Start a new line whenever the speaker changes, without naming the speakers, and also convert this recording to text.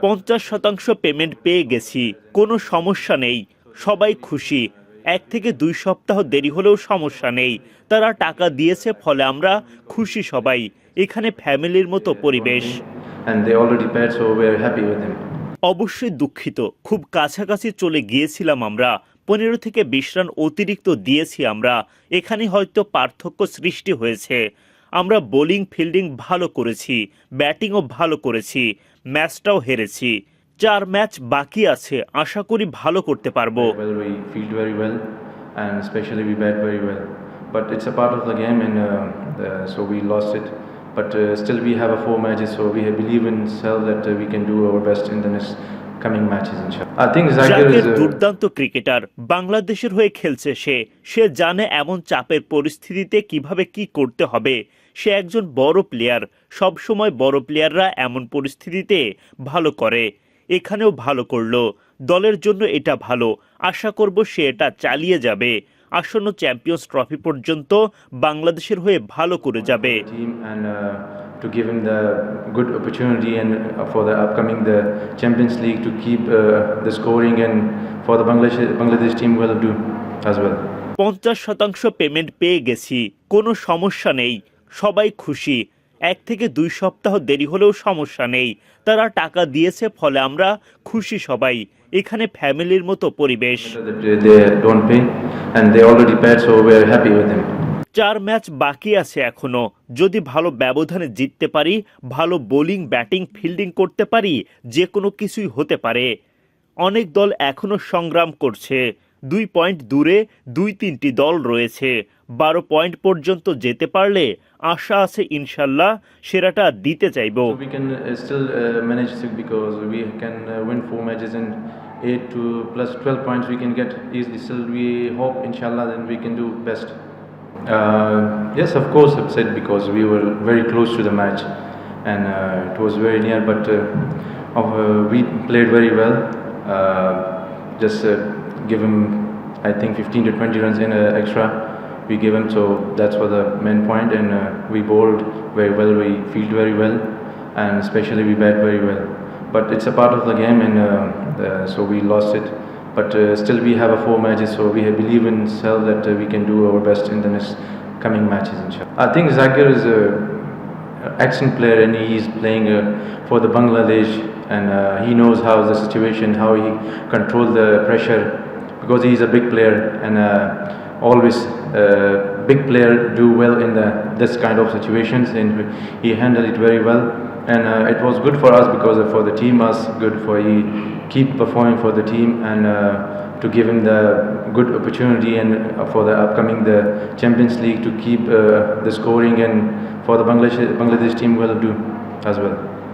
পঞ্চাশ শতাংশ পেমেন্ট পেয়ে গেছি। কোনো সমস্যা নেই। সবাই খুশি। এক থেকে দুই সপ্তাহ দেরি হলেও সমস্যা নেই। তারা টাকা দিয়েছে ফলে আমরা খুশি সবাই। এখানে ফ্যামিলির মতো পরিবেশ. অবশ্যই দুঃখিত। খুব কাছাকাছি চলে গিয়েছিলাম আমরা। পনেরো থেকে বিশ রান অতিরিক্ত দিয়েছি আমরা। এখানে হয়তো পার্থক্য সৃষ্টি হয়েছে। আমরা বোলিং ফিল্ডিং ভালো করেছি ব্যাটিংও ভালো করেছি ম্যাচটাও হেরেছি চার ম্যাচ বাকি আছে আশা করি ভালো করতে পারব.
But it's a part of the game, and uh, uh, so we lost it. But uh, still, we have a four matches, so we believe in self that uh, we can do our best in the next
Jaker.
Uh,
দুর্দান্ত cricketer বাংলাদেশের হয়ে খেলছে সে। সে জানে এমন চাপের পরিস্থিতিতে কীভাবে কি করতে হবে। সে একজন বড় প্লেয়ার সব সময় বড় প্লেয়াররা এমন পরিস্থিতিতে ভালো করে। এখানেও ভালো করল। দলের জন্য এটা ভালো। আশা করব সে এটা চালিয়ে যাবে। আসন্ন চ্যাম্পিয়ন্স ট্রফি পর্যন্ত বাংলাদেশের হয়ে ভালো করে যাবে।
To give him the good opportunity and uh, for the upcoming the Champions League to keep uh, the scoring and for the Bangladesh Bangladesh team will do as well.
পঞ্চাশ শতাংশ payment পেয়ে গেছি কোনো সমস্যা নেই সবাই খুশি এক থেকে দুই সপ্তাহ দেরি হলেও সমস্যা নেই তারা টাকা দিয়েছে ফলে আমরা খুশি সবাই এখানে ফ্যামিলির মতো পরিবেশ চার ম্যাচ বাকি আছে এখনও যদি ভালো ব্যবধানে জিততে পারি ভালো বোলিং ব্যাটিং ফিল্ডিং করতে পারি যে কোনো কিছুই হতে পারে। অনেক দল এখনও সংগ্রাম করছে। দুই পয়েন্ট দূরে দুই তিনটি দল রয়েছে। বারো পয়েন্ট পর্যন্ত যেতে পারলে আশা আছে ইনশাল্লাহ সেরাটা দিতে চাইব।
uh, uh, uh, Eight to plus 12 points, we can get easily. So, we hope, inshallah, then we can do best. Uh, yes, of course, upset because we were very close to the match and uh, it was very near, but uh, uh, we played very well. Uh, just give him, I think, 15 to 20 runs in extra. We gave him, so that's for the main point. and we bowled very well, we field very well, and especially we bat very well. But it's a part of the game, and so we lost it. But uh, still, we have a four matches, so we believe in self that uh, we can do our best in the next coming matches. Inshallah. I think Zakir is a excellent player, and he is playing uh, for the Bangladesh, and uh, he knows how the situation, how he controls the pressure, because he is a big player, and uh, always uh, big player do well in the this kind of situations, and he handled it very well and it was good for us because for the team was good for he keep performing for the team and uh, to give him the good opportunity and uh, for the upcoming the Champions League to keep uh, the scoring and for the Bangladesh Bangladesh team will do as well.